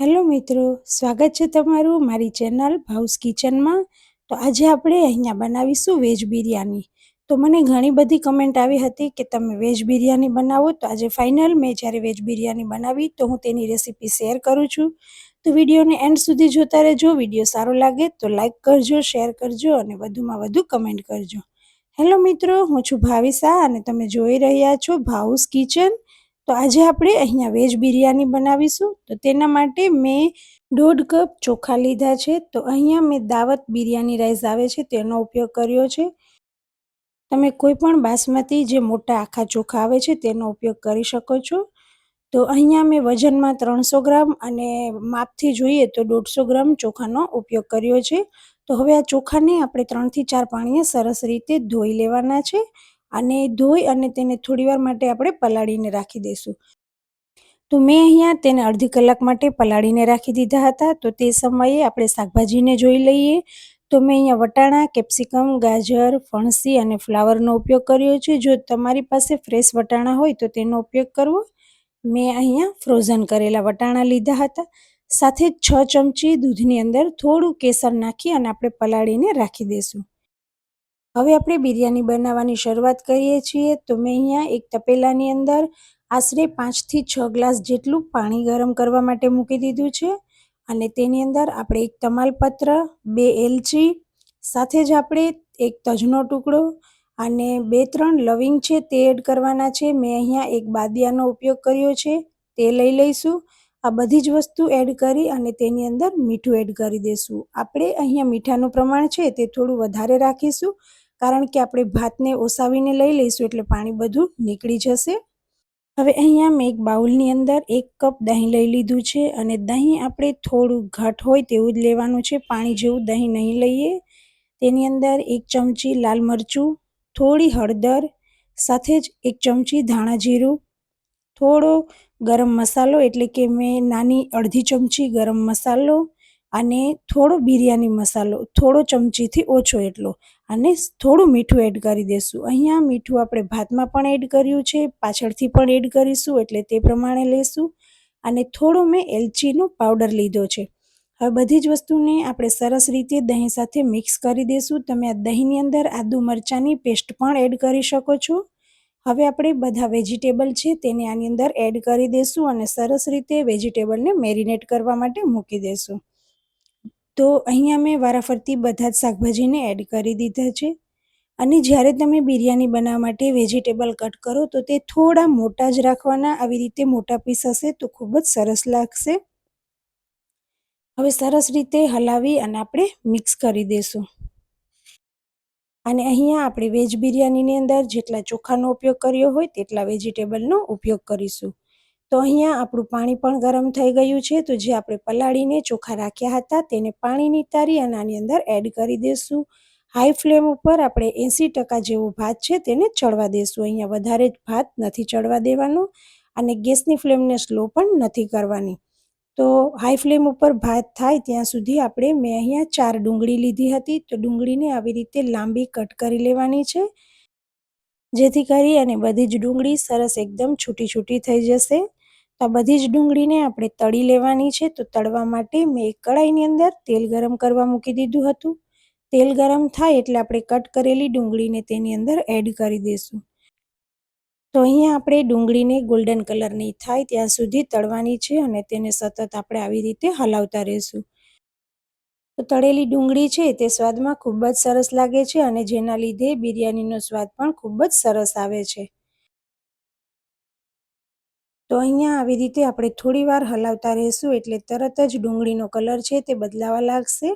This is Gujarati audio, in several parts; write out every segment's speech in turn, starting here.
હેલો મિત્રો, સ્વાગત છે તમારું મારી ચેનલ ભાઉસ કિચનમાં. તો આજે આપણે અહીંયા બનાવીશું વેજ બિરયાની. તો મને ઘણી બધી કમેન્ટ આવી હતી કે તમે વેજ બિરયાની બનાવો. તો આજે ફાઇનલ મેં જ્યારે વેજ બિરયાની બનાવી તો હું તેની રેસીપી શેર કરું છું. તો વિડીયોને એન્ડ સુધી જોતા રહેજો, વીડિયો સારો લાગે તો લાઇક કરજો શેર કરજો અને વધુમાં વધુ કમેન્ટ કરજો. હેલો મિત્રો, હું છું ભાવિસા અને તમે જોઈ રહ્યા છો ભાઉસ કિચન. તો આજે આપણે અહીંયા વેજ બિરયાની બનાવીશું. તો તેના માટે મેં દોઢ કપ ચોખા લીધા છે. તો અહીંયા મેં દાવત બિરયાની રાઈસ આવે છે તેનો ઉપયોગ કર્યો છે. તમે કોઈ પણ બાસમતી જે મોટા આખા ચોખા આવે છે તેનો ઉપયોગ કરી શકો છો. તો અહીંયા મેં વજનમાં ત્રણસો ગ્રામ અને માપથી જોઈએ તો દોઢસો ગ્રામ ચોખાનો ઉપયોગ કર્યો છે. તો હવે આ ચોખાને આપણે ત્રણથી ચાર પાણીએ સરસ રીતે ધોઈ લેવાના છે. અને ધોઈ અને તેને થોડીવાર માટે આપણે પલાળીને રાખી દઈશું. તો મેં અહીંયા તેને અડધી કલાક માટે પલાળીને રાખી દીધા હતા. તો તે સમયે આપણે શાકભાજીને જોઈ લઈએ. તો મેં અહીંયા વટાણા, કેપ્સિકમ, ગાજર, ફણસી અને ફ્લાવરનો ઉપયોગ કર્યો છે. જો તમારી પાસે ફ્રેશ વટાણા હોય તો તેનો ઉપયોગ કરવો. મેં અહીંયા ફ્રોઝન કરેલા વટાણા લીધા હતા. સાથે છ ચમચી દૂધની અંદર થોડું કેસર નાખી અને આપણે પલાળીને રાખી દઈશું. હવે આપણે બિરયાની બનાવવાની શરૂઆત કરીએ છીએ. તો મેં અહીંયા એક તપેલાની અંદર આશરે પાંચથી છ ગ્લાસ જેટલું પાણી ગરમ કરવા માટે મૂકી દીધું છે. અને તેની અંદર આપણે એક તમાલપત્ર, બે એલચી, સાથે જ આપણે એક તજનો ટુકડો અને બે ત્રણ લવિંગ છે તે એડ કરવાના છે. મેં અહીંયા એક બાદિયાનો ઉપયોગ કર્યો છે, તે લઈ લઈશું. આ બધી જ વસ્તુ એડ કરી અને તેની અંદર મીઠું એડ કરી દઈશું આપણે અહીંયા મીઠાનું પ્રમાણ છે તે થોડું વધારે રાખીશું. કારણ કે આપણે ભાતને ઓસાવીને લઈ લઈશું એટલે પાણી બધું નીકળી જશે. હવે અહીંયા મેં એક બાઉલની અંદર એક કપ દહીં લઈ લીધું છે અને દહીં આપણે થોડું ઘટ હોય તેવું જ લેવાનું છે. પાણી જેવું દહીં નહીં લઈએ. તેની અંદર એક ચમચી લાલ મરચું, થોડી હળદર, સાથે જ એક ચમચી ધાણા જીરું, થોડો ગરમ મસાલો એટલે કે મેં નાની અડધી ચમચી ગરમ મસાલો અને થોડો બિરયાની મસાલો, થોડો ચમચીથી ઓછો એટલો. અને થોડું મીઠું એડ કરી દઈશું અહીંયા મીઠું આપણે ભાતમાં પણ એડ કર્યું છે, પાછળથી પણ એડ કરીશું, એટલે તે પ્રમાણે લઈશું અને થોડો મેં એલચીનો પાવડર લીધો છે. હવે બધી જ વસ્તુને આપણે સરસ રીતે દહીં સાથે મિક્સ કરી દઈશું તમે આ દહીંની અંદર આદુ મરચાંની પેસ્ટ પણ એડ કરી શકો છો. હવે આપણે બધા વેજીટેબલ છે તેને આની અંદર એડ કરી દઈશું અને સરસ રીતે વેજીટેબલને મેરિનેટ કરવા માટે મૂકી દઈશું તો અહીંયા મેં વારાફરતી બધા જ શાકભાજીને એડ કરી દીધા છે. અને જ્યારે તમે બિરયાની બનાવવા માટે વેજીટેબલ કટ કરો, તો તે થોડા મોટા જ રાખવાના, આવી રીતે મોટા પીસ હશે તો ખૂબ જ સરસ લાગશે. હવે સરસ રીતે હલાવી અને આપણે મિક્સ કરી દઈશું અને અહીંયા આપણે વેજ બિરયાનીની અંદર જેટલા ચોખાનો ઉપયોગ કર્યો હોય, તેટલા વેજીટેબલનો ઉપયોગ કરીશું. તો અહીંયા આપણું પાણી પણ ગરમ થઈ ગયું છે. તો જે આપણે પલાળીને ચોખા રાખ્યા હતા તેને પાણી નિતારી અને આની અંદર એડ કરી દઈશું હાઈ ફ્લેમ ઉપર આપણે એંસી ટકા જેવો ભાત છે તેને ચડવા દઈશું અહીંયા વધારે જ ભાત નથી ચડવા દેવાનો અને ગેસની ફ્લેમને સ્લો પણ નથી કરવાની. તો હાઈ ફ્લેમ ઉપર ભાત થાય ત્યાં સુધી આપણે મેં અહીંયા ચાર ડુંગળી લીધી હતી. તો ડુંગળીને આવી રીતે લાંબી કટ કરી લેવાની છે. જેથી કરી અને બધી જ ડુંગળી સરસ એકદમ છૂટી છૂટી થઈ જશે. તો આ બધી જ ડુંગળીને આપણે તળી લેવાની છે. તો તળવા માટે મેં એક કડાઈની અંદર તેલ ગરમ કરવા મૂકી દીધું હતું. તેલ ગરમ થાય એટલે આપણે કટ કરેલી ડુંગળીને તેની અંદર એડ કરી દઈશું તો અહીંયા આપણે ડુંગળીને ગોલ્ડન કલરની થાય ત્યાં સુધી તળવાની છે અને તેને સતત આપણે આવી રીતે હલાવતા રહીશું. તો તળેલી ડુંગળી છે તે સ્વાદમાં ખૂબ જ સરસ લાગે છે અને જેના લીધે બિરયાનીનો સ્વાદ પણ ખૂબ જ સરસ આવે છે. તો અહીંયા આવી રીતે આપણે થોડી વાર હલાવતા રહીશું એટલે તરત જ ડુંગળીનો કલર છે તે બદલાવા લાગશે.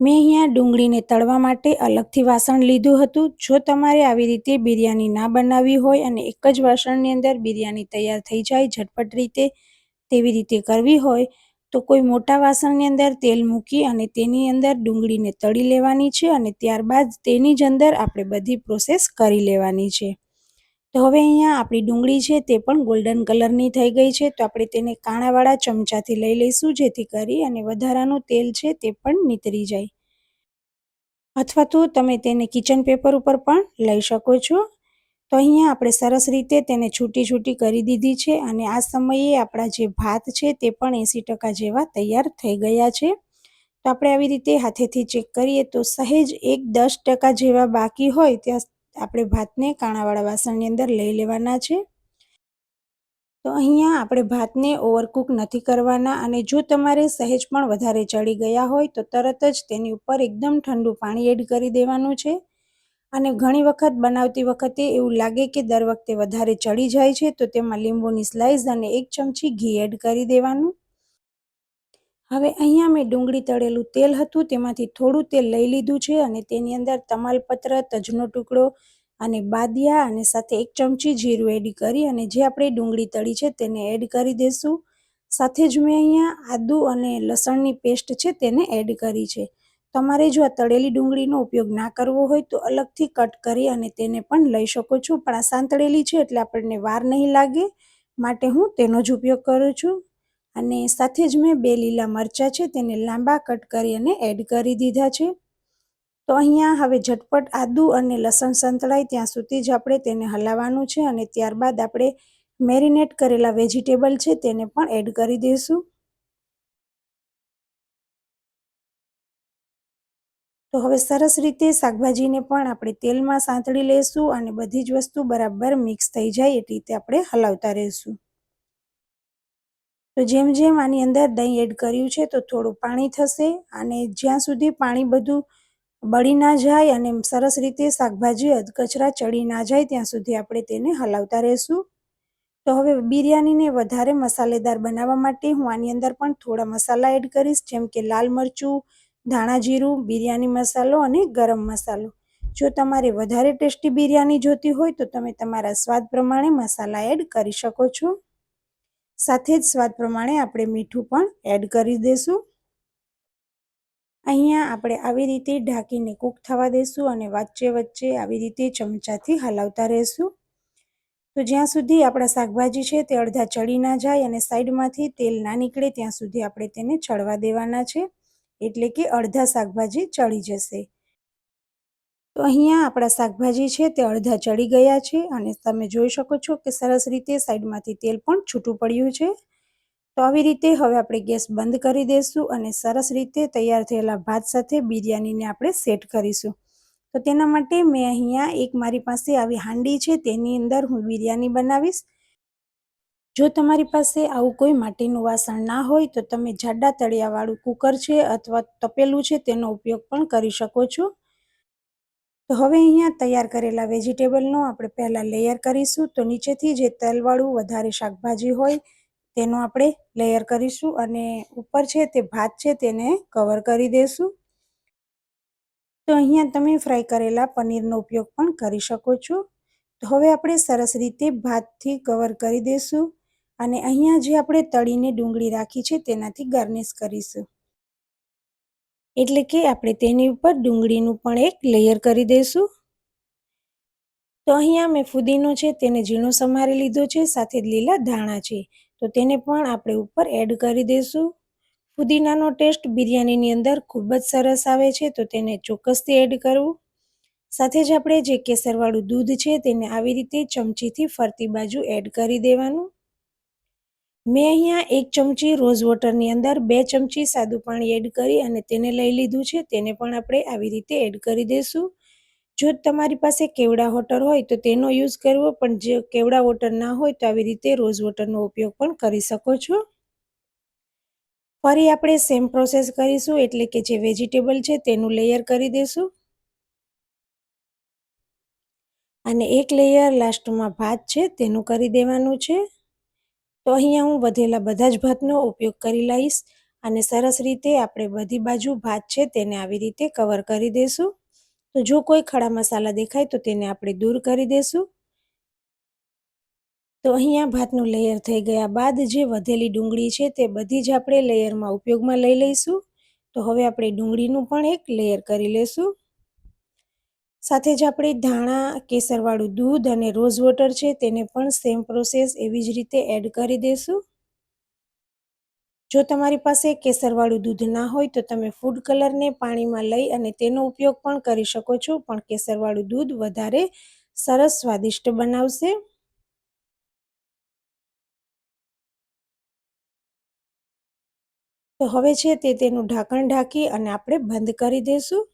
મેં અહીંયા ડુંગળીને તળવા માટે અલગથી વાસણ લીધું હતું. જો તમારે આવી રીતે બિરયાની ના બનાવવી હોય અને એક જ વાસણની અંદર બિરયાની તૈયાર થઈ જાય, ઝટપટ રીતે તેવી રીતે કરવી હોય, તો કોઈ મોટા વાસણની અંદર તેલ મૂકી અને તેની અંદર ડુંગળીને તળી લેવાની છે અને ત્યારબાદ તેની જ અંદર આપણે બધી પ્રોસેસ કરી લેવાની છે. તો હવે અહીંયા આપણી ડુંગળી છે તે પણ ગોલ્ડન કલરની થઈ ગઈ છે, તો આપણે તેને કાણાવાળા ચમચાથી લઈ લઈશું, જેથી કરી અને વધારાનું તેલ છે તે પણ નીતરી જાય. અથવા તો તમે તેને કિચન પેપર ઉપર પણ લઈ શકો છો. તો અહીંયા આપણે સરસ રીતે તેને છૂટી છૂટી કરી દીધી છે અને આ સમયે આપણા જે ભાત છે તે પણ એંસી ટકા જેવા તૈયાર થઈ ગયા છે. તો આપણે આવી રીતે હાથેથી ચેક કરીએ તો સહેજ એક દસ ટકા જેવા બાકી હોય ત્યાં આપણે ભાતને કાણાવાળા વાસણની અંદર લઈ લેવાના છે. તો અહીંયા આપણે ભાતને ઓવરકુક નથી કરવાના અને જો તમારે સહેજ પણ વધારે ચડી ગયા હોય તો તરત જ તેની ઉપર એકદમ ઠંડુ પાણી એડ કરી દેવાનું છે. અને ઘણી વખત બનાવતી વખતે એવું લાગે કે દર વખતે વધારે ચડી જાય છે તો તેમાં લીંબુની સ્લાઇસ અને એક ચમચી ઘી એડ કરી દેવાનું. હવે અહીંયા મેં ડુંગળી તળેલું તેલ હતું, તેમાંથી થોડું તેલ લઈ લીધું છે અને તેની અંદર તમાલપત્ર, તજનો ટુકડો અને બાદિયા અને સાથે એક ચમચી જીરું એડ કરી અને જે આપણે ડુંગળી તળી છે તેને એડ કરી દઈશું સાથે જ મેં અહીંયા આદુ અને લસણની પેસ્ટ છે તેને એડ કરી છે. તમારે જો આ તળેલી ડુંગળીનો ઉપયોગ ના કરવો હોય તો અલગથી કટ કરી અને તેને પણ લઈ શકો છો. પણ આ સાંતળેલી છે એટલે આપણને વાર નહીં લાગે. માટે હું તેનો જ ઉપયોગ કરું છું. અને સાથે જ મેં બે લીલા મરચાં છે તેને લાંબા કટ કરી અને એડ કરી દીધા છે. તો અહીંયા હવે ઝટપટ આદુ અને લસણ સંતળાય ત્યાં સુધી જ આપણે તેને હલાવવાનું છે અને ત્યારબાદ આપણે મેરિનેટ કરેલા વેજીટેબલ છે તેને પણ એડ કરી દઈશું. તો હવે સરસ રીતે શાકભાજીને પણ આપણે તેલમાં સાંતળી લઈશું અને બધી જ વસ્તુ બરાબર મિક્સ થઈ જાય એ રીતે આપણે હલાવતા રહીશું. તો જેમ જેમ આની અંદર દહીં એડ કર્યું છે, તો થોડું પાણી થશે અને જ્યાં સુધી પાણી બધું બળી ના જાય અને સરસ રીતે શાકભાજી અધકચરા ચડી ના જાય, ત્યાં સુધી આપણે તેને હલાવતા રહીશું. તો હવે બિરયાનીને વધારે મસાલેદાર બનાવવા માટે હું આની અંદર પણ થોડા મસાલા એડ કરીશ, જેમ કે લાલ મરચું, ધાણા જીરું, બિરયાની મસાલો અને ગરમ મસાલો. જો તમારે વધારે ટેસ્ટી બિરયાની જોતી હોય, તો તમે તમારા સ્વાદ પ્રમાણે મસાલા એડ કરી શકો છો. સાથે જ સ્વાદ પ્રમાણે આપણે મીઠું પણ એડ કરી દઈશું અહીંયા આપણે આવી રીતે ઢાંકીને કૂક થવા દઈશું અને વચ્ચે વચ્ચે આવી રીતે ચમચાથી હલાવતા રહીશું. તો જ્યાં સુધી આપણા શાકભાજી છે તે અડધા ચડી ના જાય અને સાઈડમાંથી તેલ ના નીકળે ત્યાં સુધી આપણે તેને ચડવા દેવાના છે. એટલે કે અડધા શાકભાજી ચડી જશે. તો અહીંયા આપણા શાકભાજી છે તે અડધા ચડી ગયા છે અને તમે જોઈ શકો છો કે સરસ રીતે સાઈડમાંથી તેલ પણ છૂટું પડ્યું છે. તો આવી રીતે હવે આપણે ગેસ બંધ કરી દઈશું અને સરસ રીતે તૈયાર થયેલા ભાત સાથે બિરયાનીને આપણે સેટ કરીશું. તો તેના માટે મેં અહીંયા એક મારી પાસે આવી હાંડી છે, તેની અંદર હું બિરયાની બનાવીશ. જો તમારી પાસે આવું કોઈ માટીનું વાસણ ના હોય તો તમે જાડા તળિયાવાળું કુકર છે અથવા તપેલું છે તેનો ઉપયોગ પણ કરી શકો છો. તો હવે અહીંયા તૈયાર કરેલા વેજીટેબલનો આપણે પહેલાં લેયર કરીશું. તો નીચેથી જે તેલવાળું વધારે શાકભાજી હોય તેનો આપણે લેયર કરીશું અને ઉપર છે તે ભાત છે તેને કવર કરી દઈશું તો અહીંયા તમે ફ્રાય કરેલા પનીરનો ઉપયોગ પણ કરી શકો છો. તો હવે આપણે સરસ રીતે ભાતથી કવર કરી દઈશું અને અહીંયા જે આપણે તળીને ડુંગળી રાખી છે તેનાથી ગાર્નિશ કરીશું. એટલે કે આપણે તેની ઉપર ડુંગળીનું પણ એક લેયર કરી દઈશું. તો અહીંયા મેં ફુદીનો છે, તેને ઝીણો સમારી લીધો છે, સાથે લીલા ધાણા છે. તો તેને પણ આપણે ઉપર એડ કરી દઈશું. ફુદીનાનો ટેસ્ટ બિરયાનીની અંદર ખૂબ જ સરસ આવે છે, તો તેને ચોક્કસથી એડ કરવું. સાથે જ આપણે જે કેસરવાળું દૂધ છે, તેને આવી રીતે ચમચીથી ફરતી બાજુ એડ કરી દેવાનું. મેં અહીંયા એક ચમચી રોઝ વોટરની અંદર બે ચમચી સાદું પાણી એડ કરી અને તેને લઈ લીધું છે. તેને પણ આપણે આવી રીતે એડ કરી દઈશું. જો તમારી પાસે કેવડા વોટર હોય તો તેનો યુઝ કરવો, પણ જો કેવડા વોટર ના હોય તો આવી રીતે રોઝ વોટરનો ઉપયોગ પણ કરી શકો છો. ફરી આપણે સેમ પ્રોસેસ કરીશું, એટલે કે જે વેજીટેબલ છે તેનું લેયર કરી દઈશું. અને એક લેયર લાસ્ટમાં ભાત છે, તેનું કરી દેવાનું છે. તો અહીંયા હું વધેલા બધા જ ભાતનો ઉપયોગ કરી લઈશ અને સરસ રીતે આપણે બધી બાજુ ભાત છે તેને આવી રીતે કવર કરી દઈશું તો જો કોઈ ખડા મસાલા દેખાય તો તેને આપણે દૂર કરી દઈશું તો અહીંયા ભાતનું લેયર થઈ ગયા બાદ જે વધેલી ડુંગળી છે તે બધી જ આપણે લેયરમાં ઉપયોગમાં લઈ લઈશું. તો હવે આપણે ડુંગળીનું પણ એક લેયર કરી લઈશું સાથે જ આપણે ધાણા, કેસરવાળું દૂધ અને રોઝ વોટર છે તેને પણ સેમ પ્રોસેસ એવી જ રીતે એડ કરી દઈશું જો તમારી પાસે કેસરવાળું દૂધ ના હોય તો તમે ફૂડ કલરને પાણીમાં લઈ અને તેનો ઉપયોગ પણ કરી શકો છો, પણ કેસરવાળું દૂધ વધારે સરસ સ્વાદિષ્ટ બનાવશે. તો હવે છે તે તેનું ઢાંકણ ઢાંકી અને આપણે બંધ કરી દઈશું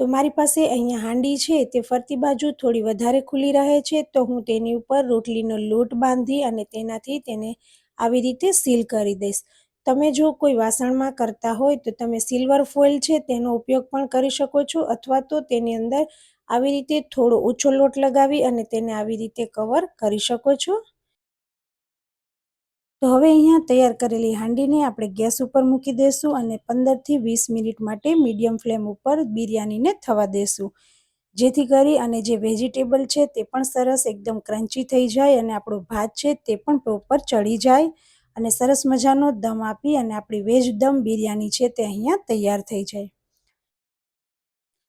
તો મારી પાસે અહીંયા હાંડી છે, તે ફરતી બાજુ થોડી વધારે ખુલ્લી રહે છે, તો હું તેની ઉપર રોટલીનો લોટ બાંધી અને તેનાથી તેને આવી રીતે સીલ કરી દઈશ. તમે જો કોઈ વાસણમાં કરતા હોય તો તમે સિલ્વર ફોઇલ છે તેનો ઉપયોગ પણ કરી શકો છો, અથવા તો તેની અંદર આવી રીતે થોડો ઓછો લોટ લગાવી અને તેને આવી રીતે કવર કરી શકો છો. તો હવે અહીંયા તૈયાર કરેલી હાંડીને આપણે ગેસ ઉપર મૂકી દઈશું અને પંદરથી વીસ મિનિટ માટે મીડિયમ ફ્લેમ ઉપર બિરયાનીને થવા દઈશું જેથી કરી અને જે વેજીટેબલ છે તે પણ સરસ એકદમ ક્રન્ચી થઈ જાય અને આપણો ભાત છે તે પણ પ્રોપર ચડી જાય. અને સરસ મજાનો દમ આપી અને આપણી વેજ દમ બિરયાની છે તે અહીંયા તૈયાર થઈ જાય.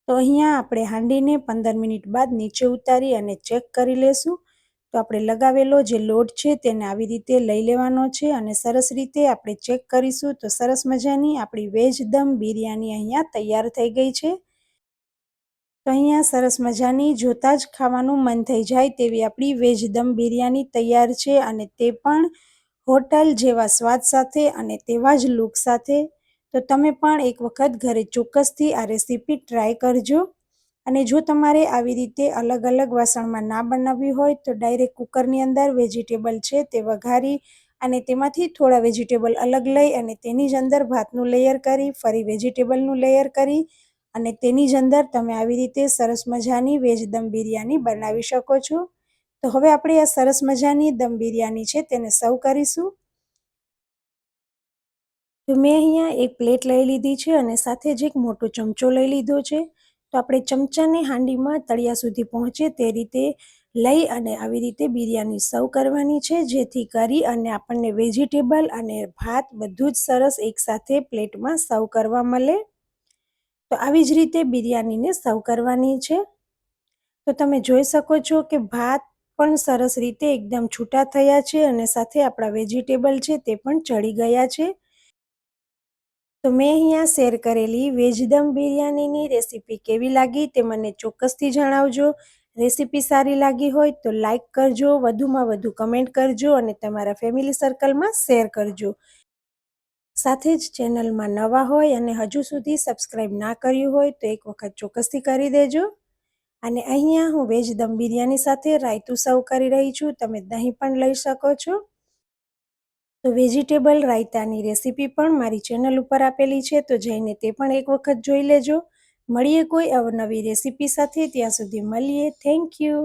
તો અહીંયા આપણે હાંડીને પંદર મિનિટ બાદ નીચે ઉતારી અને ચેક કરી લેશું. તો આપણે લગાવેલો જે લોટ છે તેને આવી રીતે લઈ લેવાનો છે અને સરસ રીતે આપણે ચેક કરીશું તો સરસ મજાની આપણી વેજ દમ બિરયાની અહીંયા તૈયાર થઈ ગઈ છે. તો અહીંયા સરસ મજાની જોતાં જ ખાવાનું મન થઈ જાય તેવી આપણી વેજ દમ બિરયાની તૈયાર છે અને તે પણ હોટલ જેવા સ્વાદ સાથે અને તેવા જ લુક સાથે. તો તમે પણ એક વખત ઘરે ચોક્કસથી આ રેસીપી ટ્રાય કરજો. અને જો તમારે આવી રીતે અલગ અલગ વાસણમાં ના બનાવવી હોય, તો ડાયરેક્ટ કુકરની અંદર વેજીટેબલ છે તે વઘારી અને તેમાંથી થોડા વેજીટેબલ અલગ લઈ અને તેની જ અંદર ભાતનું લેયર કરી, ફરી વેજીટેબલનું લેયર કરી અને તેની જ અંદર તમે આવી રીતે સરસ મજાની વેજ દમ બિરયાની બનાવી શકો છો. તો હવે આપણે આ સરસ મજાની દમ બિરયાની છે તેને સર્વ કરીશું. તો મેં અહીંયા એક પ્લેટ લઈ લીધી છે અને સાથે જ એક મોટો ચમચો લઈ લીધો છે. તો આપણે ચમચાને હાંડીમાં તળિયા સુધી પહોંચે તે રીતે લઈ અને આવી રીતે બિરયાની સર્વ કરવાની છે. જેથી કરી અને આપણને વેજીટેબલ અને ભાત બધું જ સરસ એકસાથે પ્લેટમાં સર્વ કરવા મળે. તો આવી જ રીતે બિરયાનીને સર્વ કરવાની છે. તો તમે જોઈ શકો છો કે ભાત પણ સરસ રીતે એકદમ છૂટા થયા છે અને સાથે આપણા વેજીટેબલ છે તે પણ ચડી ગયા છે. તો મેં અહીંયા શેર કરેલી વેજદમ બિરયાનીની રેસીપી કેવી લાગી તે મને ચોક્કસથી જણાવજો. રેસીપી સારી લાગી હોય તો લાઈક કરજો, વધુમાં વધુ કમેન્ટ કરજો અને તમારા ફેમિલી સર્કલમાં શેર કરજો. સાથે જ ચેનલમાં નવા હોય અને હજુ સુધી સબસ્ક્રાઈબ ના કર્યું હોય તો એક વખત ચોક્કસથી કરી દેજો. અને અહીંયા હું વેજ દમ બિરયાની સાથે રાયતું સર્વ કરી રહી છું. તમે દહીં પણ લઈ શકો છો. તો વેજીટેબલ રાયતાની રેસીપી પણ મારી ચેનલ ઉપર આપેલી છે, તો જઈને તે પણ એક વખત જોઈ લેજો. મળીએ કોઈ અવનવી રેસીપી સાથે, ત્યાં સુધી મળીએ. Thank you